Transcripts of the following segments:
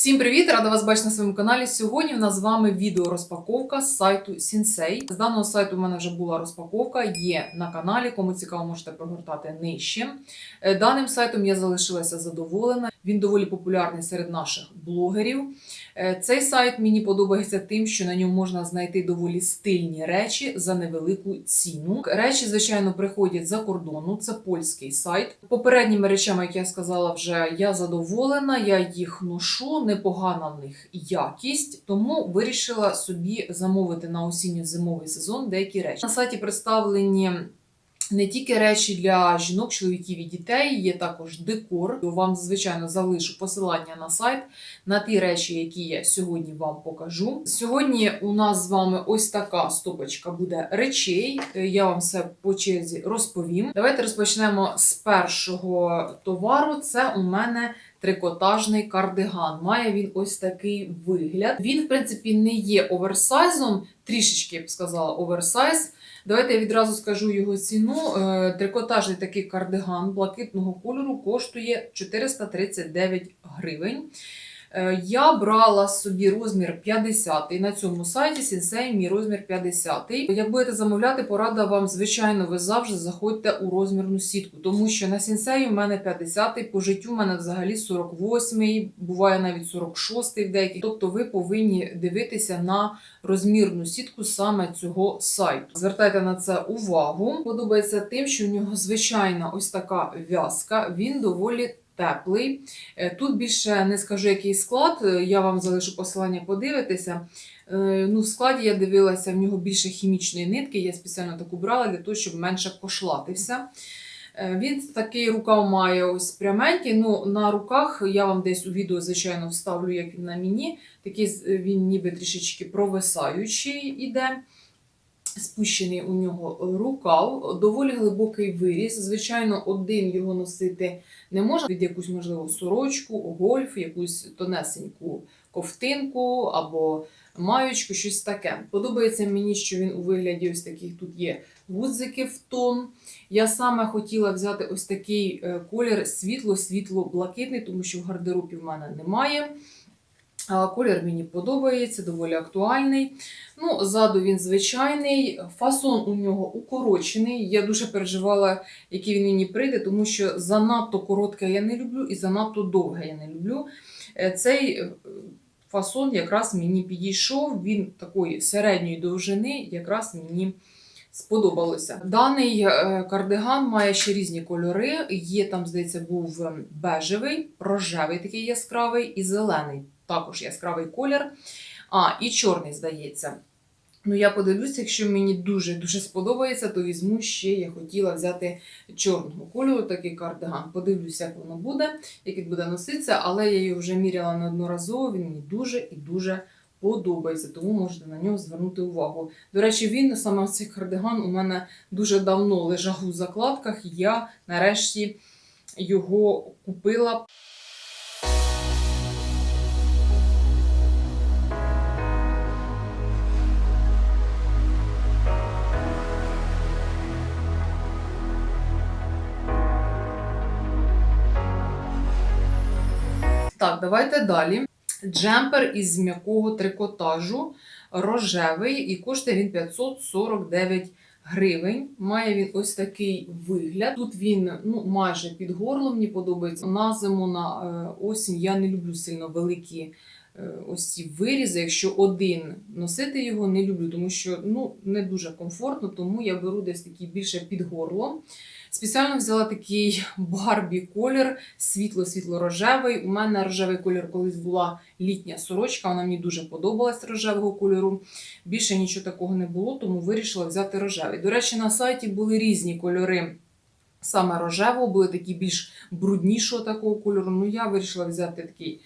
Всім привіт! Рада вас бачити на своєму каналі. Сьогодні в нас з вами відео розпаковка з сайту Sensei. З даного сайту в мене вже була розпаковка, є на каналі. Кому цікаво, можете прогортати нижче. Е, Даним сайтом я залишилася задоволена. Він доволі популярний серед наших блогерів. Е, Цей сайт мені подобається тим, що на ньому можна знайти доволі стильні речі за невелику ціну. Речі, звичайно, приходять за кордону. Це польський сайт. Попередніми речами, як я сказала, вже я задоволена. Я їх ношу, непогана в них якість, тому вирішила собі замовити на осінньо-зимовий сезон деякі речі. На сайті представлені. Не тільки речі для жінок, чоловіків і дітей, є також декор. Вам, звичайно, залишу посилання на сайт на ті речі, які я сьогодні вам покажу. Сьогодні у нас з вами ось така стопочка буде речей. Е, Я вам все по черзі розповім. Давайте розпочнемо з першого товару. Це у мене трикотажний кардиган. Має він ось такий вигляд. Він, в принципі, не є оверсайзом, трішечки я б сказала, оверсайз. Давайте я відразу скажу його ціну. Е, Трикотажний такий кардиган блакитного кольору коштує 439 гривень. Е, Я брала собі розмір 50 на цьому сайті Sensei мій розмір 50. Як будете замовляти, порада вам, звичайно, ви завжди заходьте у розмірну сітку, тому що на Sensei в мене 50, по життю в мене взагалі 48, буває навіть 46 в деяких. Тобто ви повинні дивитися на розмірну сітку саме цього сайту. Звертайте на це увагу. Подобається тим, що в нього звичайна ось така в'язка, він доволі теплий. Е, Тут більше не скажу, який склад, е, я вам залишу посилання подивитися. Е, Ну, в складі я дивилася, в нього більше хімічної нитки, я спеціально таку брала для того, щоб менше кошлатився. Е, Він такий рукав має ось пряменький. Ну, на руках я вам десь у відео, звичайно, вставлю, як він на мені. Такий він ніби трішечки провисаючий іде. Спущений у нього рукав, доволі глибокий виріз. Звичайно, один його носити не можна від якусь, можливо, сорочку, гольф, якусь тонесеньку ковтинку або маючку, щось таке. Подобається мені, що він у вигляді ось таких тут є гудзики в тон. Я саме хотіла взяти ось такий е, колір світло-світло-блакитний, тому що в гардеробі в мене немає. Колір мені подобається, доволі актуальний. Ну, ззаду він звичайний, фасон у нього укорочений. Я дуже переживала, який він мені прийде, тому що занадто коротке я не люблю і занадто довге я не люблю. Е, Цей е, фасон якраз мені підійшов, він такої середньої довжини, якраз мені сподобалося. Даний е, кардиган має ще різні кольори. Є там, здається, був ем, бежевий, рожевий такий яскравий і зелений. Також яскравий колір. А, і чорний, здається. Ну, я подивлюся, якщо мені дуже-дуже сподобається, то візьму ще, я хотіла взяти чорного кольору, такий кардиган. Подивлюся, як воно буде, як він буде носитися, але я його вже міряла неодноразово, він мені дуже і дуже подобається, тому можете на нього звернути увагу. До речі, він саме цей кардиган у мене дуже давно лежав у закладках. Я нарешті його купила. Так, давайте далі. Джемпер із м'якого трикотажу, рожевий, і коштує він 549 гривень. Має він ось такий вигляд. Тут він ну, майже під горлом, мені подобається. На зиму, на е, осінь я не люблю сильно великі е, ось ці вирізи. Якщо один носити його, не люблю, тому що ну, не дуже комфортно, тому я беру десь такий більше під горлом. Спеціально взяла такий Барбі колір, світло-світло-рожевий. У мене рожевий колір колись була літня сорочка, вона мені дуже подобалась рожевого кольору. Більше нічого такого не було, тому вирішила взяти рожевий. До речі, на сайті були різні кольори. Саме рожевого, були такі більш бруднішого такого кольору. Ну, я вирішила взяти такий,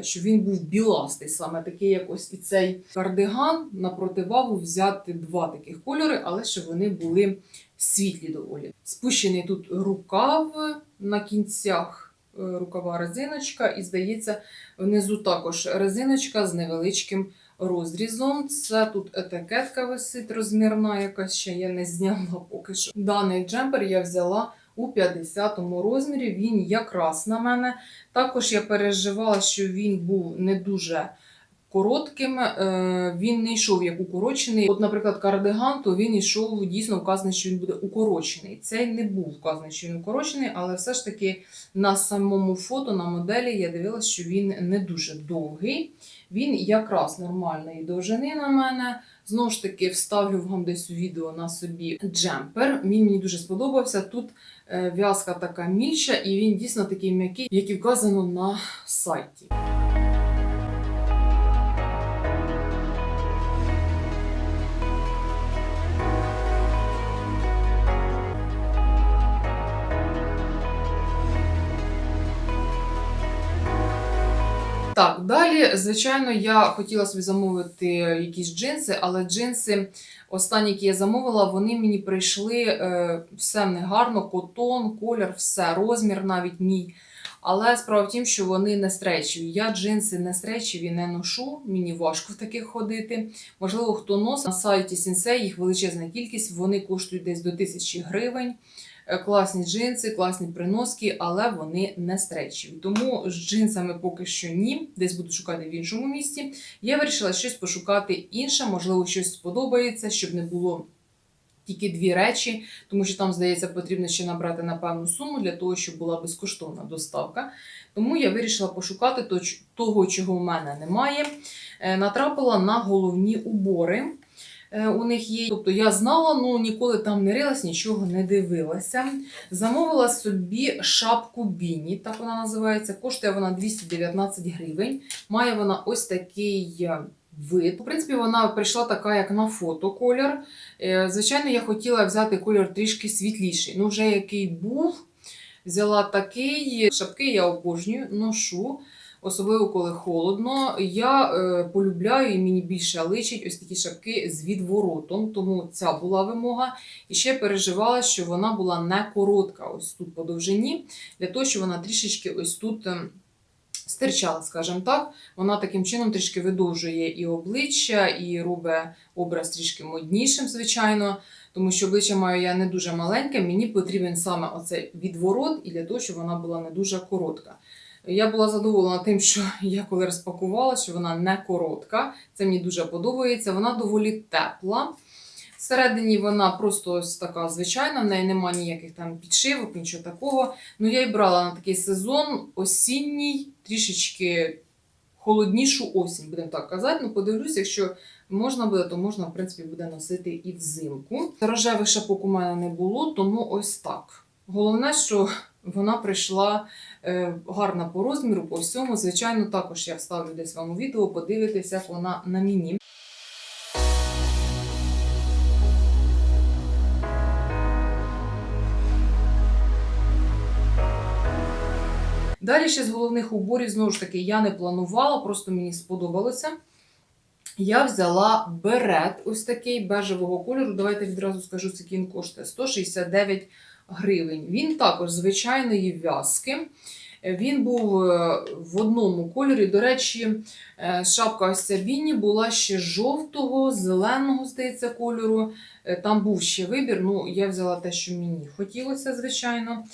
щоб він був біластий, саме такий, як і цей кардиган. На противагу взяти два таких кольори, але щоб вони були світлі доволі. Спущений тут рукав на кінцях е, рукава резиночка, і здається, внизу також резиночка з невеличким розрізом. Це тут етикетка висить розмірна, якась ще я не зняла поки що. Даний джемпер я взяла у 50 розмірі. Він якраз на мене. Також я переживала, що він був не дуже коротким, е, він не йшов як укорочений. От, наприклад, кардиган, то він йшов дійсно вказаний, що він буде укорочений. Цей не був вказаний, що він укорочений, але все ж таки на самому фото, на моделі я дивилася, що він не дуже довгий. Він якраз нормальної довжини на мене. Знову ж таки, вставлю вам десь у відео на собі джемпер. Він мені дуже сподобався. Тут е, в'язка така мільша, і він дійсно такий м'який, як і вказано на сайті. Так, далі, звичайно, я хотіла собі замовити якісь джинси, але джинси, останні, які я замовила, вони мені прийшли е, все в них гарно, котон, колір, все, розмір навіть мій. Але справа в тім, що вони не стречеві. Я джинси не стречеві не ношу, мені важко в таких ходити. Можливо, хто носить на сайті Sensei, їх величезна кількість, вони коштують десь до 1000 гривень. Е, Класні джинси, класні приноски, але вони не стречеві. Тому з джинсами поки що ні. Десь буду шукати в іншому місці. Я вирішила щось пошукати інше, можливо, щось сподобається, щоб не було тільки дві речі, тому що там, здається, потрібно ще набрати на певну суму для того, щоб була безкоштовна доставка. Тому я вирішила пошукати того, чого в мене немає. Е, Натрапила на головні убори. Е, У них є, тобто я знала, ну ніколи там не рилась, нічого не дивилася. Замовила собі шапку Біні, так вона називається. Коштує вона 219 гривень. Має вона ось такий е, вид. В принципі, вона прийшла така, як на фото колір. Е, Звичайно, я хотіла взяти колір трішки світліший. Ну, вже який був, взяла такий. Шапки я обожнюю, ношу. Особливо коли холодно. Я е, полюбляю і мені більше личить ось такі шапки з відворотом, тому ця була вимога. І ще переживала, що вона була не коротка, ось тут по довжині, для того, щоб вона трішечки ось тут ем, стирчала, скажімо так. Вона таким чином трішки видовжує і обличчя, і робить образ трішки моднішим, звичайно. Тому що обличчя маю я не дуже маленьке, мені потрібен саме оцей відворот, і для того, щоб вона була не дуже коротка. Я була задоволена тим, що я коли розпакувала, що вона не коротка. Це мені дуже подобається. Вона доволі тепла. Всередині вона просто ось така звичайна, в неї немає ніяких там підшивок, нічого такого. Ну я і брала на такий сезон осінній, трішечки холоднішу осінь, будемо так казати. Ну, подивлюсь, якщо можна буде, то можна, в принципі, буде носити і взимку. Рожевих шапок у мене не було, тому ось так. Головне, що вона прийшла е, гарна по розміру, по всьому. Звичайно, також я вставлю десь вам у відео, подивитися, як вона на мені. Далі ще з головних уборів, знову ж таки, я не планувала, просто мені сподобалося. Я взяла берет ось такий бежевого кольору. Давайте відразу скажу, скільки він коштує 169 гривень. Він також звичайної в'язки. Він був е, в одному кольорі. До речі, е, шапка ось була ще жовтого, зеленого, здається, кольору. Е, Там був ще вибір. Ну, я взяла те, що мені хотілося, звичайно.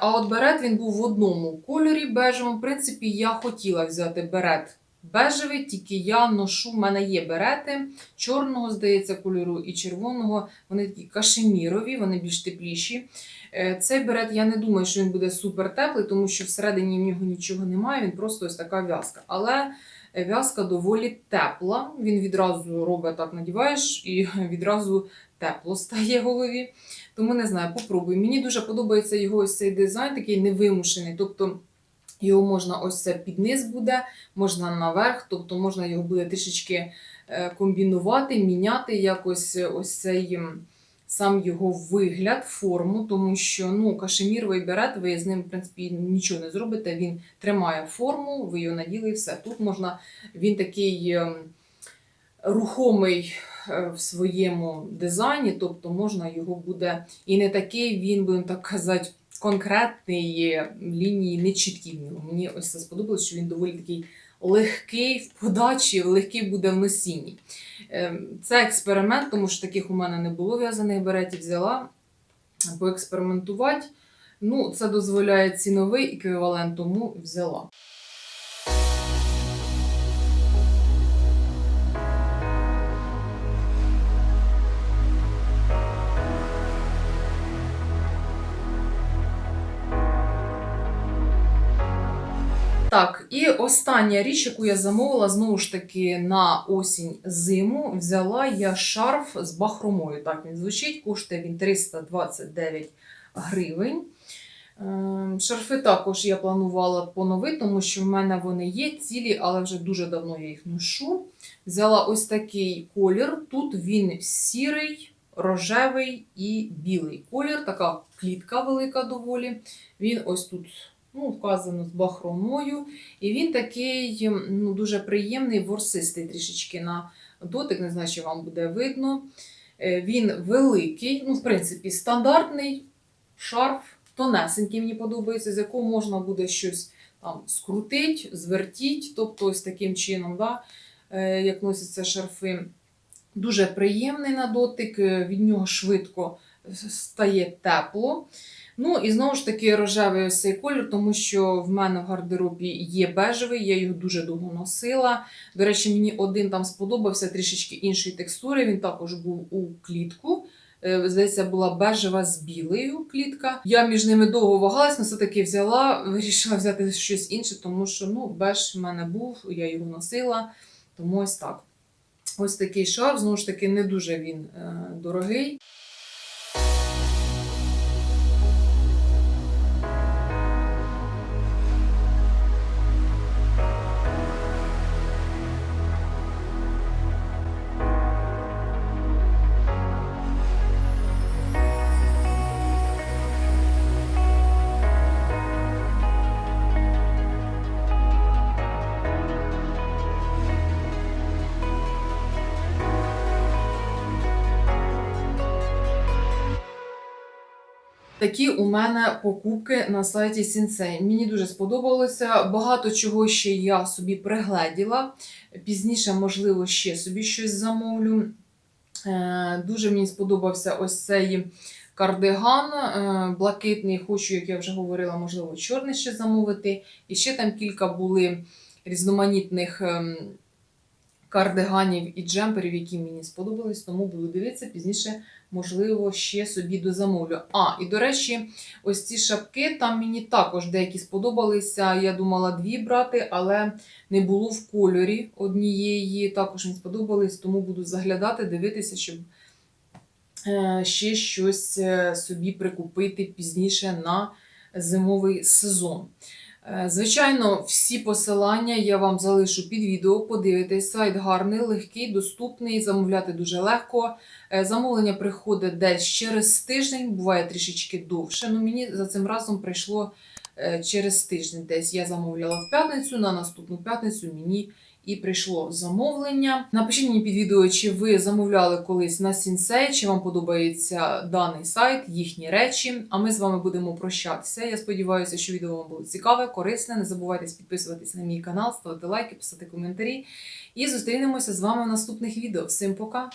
А от берет він був в одному кольорі бежевому. В принципі, я хотіла взяти берет бежевий, тільки я ношу, в мене є берети чорного, здається, кольору і червоного. Вони такі кашемірові, вони більш тепліші. Е, Цей берет я не думаю, що він буде супер теплий, тому що всередині в нього нічого немає, він просто ось така в'язка. Але е, в'язка доволі тепла. Він відразу робить так, надіваєш, і відразу тепло стає голові. Тому не знаю, попробую. Мені дуже подобається його ось цей дизайн, такий невимушений. Тобто його можна ось це під низ буде, можна наверх, тобто можна його буде трішечки е, комбінувати, міняти якось е, ось цей сам його вигляд, форму, тому що ну, кашеміровий берет, ви з ним, в принципі, нічого не зробите. Він тримає форму, ви його наділи і все. Тут можна, він такий ем, рухомий е, в своєму дизайні, тобто можна його буде і не такий, він, будемо так казати, конкретний лінії не чіткі. Мені ось це сподобалось, що він доволі такий легкий в подачі, легкий буде в носінні. Ем, Це експеримент, тому що таких у мене не було в'язаних беретів. Взяла поекспериментувати. Ну, це дозволяє ціновий еквівалент, тому взяла. Так, і остання річ, яку я замовила, знову ж таки на осінь зиму. Взяла я шарф з бахромою. Так він звучить, коштує він 329 гривень. Ем, Шарфи також я планувала поновити, тому що в мене вони є цілі, але вже дуже давно я їх ношу. Взяла ось такий колір. Тут він сірий, рожевий і білий колір. Така клітка велика доволі. Він ось тут ну, вказано з бахромою. І він такий ну, дуже приємний, ворсистий трішечки на дотик. Не знаю, чи вам буде видно. Е, Він великий, ну, в принципі, стандартний шарф, тонесенький, мені подобається, з якого можна буде щось там скрутити, звертіть, тобто ось таким чином, да, е, як носяться шарфи. Дуже приємний на дотик, е, від нього швидко стає тепло. Ну і знову ж таки рожевий ось цей колір, тому що в мене в гардеробі є бежевий, я його дуже довго носила. До речі, мені один там сподобався трішечки іншої текстури. Він також був у клітку. Е, Здається, була бежева з білою клітка. Я між ними довго вагалась, але все-таки взяла, вирішила взяти щось інше, тому що ну, беж в мене був, я його носила. Тому ось так. Ось такий шарф, знову ж таки, не дуже він е, дорогий. Такі у мене покупки на сайті Sensei. Мені дуже сподобалося. Багато чого ще я собі пригледіла. Пізніше, можливо, ще собі щось замовлю. Е, Дуже мені сподобався ось цей кардиган е, блакитний. Хочу, як я вже говорила, можливо, чорний ще замовити. І ще там кілька були різноманітних ем, кардиганів і джемперів, які мені сподобались, тому буду дивитися пізніше можливо, ще собі дозамовлю. А, і до речі, ось ці шапки там мені також деякі сподобалися. Я думала дві брати, але не було в кольорі однієї. Також мені сподобались, тому буду заглядати, дивитися, щоб е, ще щось е, собі прикупити пізніше на зимовий сезон. Е, Звичайно, всі посилання я вам залишу під відео. Подивитесь, сайт гарний, легкий, доступний, замовляти дуже легко. Е, Замовлення приходить десь через тиждень, буває трішечки довше. Ну мені за цим разом прийшло е, через тиждень. Десь я замовляла в п'ятницю, на наступну п'ятницю мені і прийшло замовлення. Напишіть мені під відео, чи ви замовляли колись на Сінсей, чи вам подобається даний сайт, їхні речі. А ми з вами будемо прощатися. Я сподіваюся, що відео вам було цікаве, корисне. Не забувайте підписуватись на мій канал, ставити лайки, писати коментарі. І зустрінемося з вами в наступних відео. Всім пока!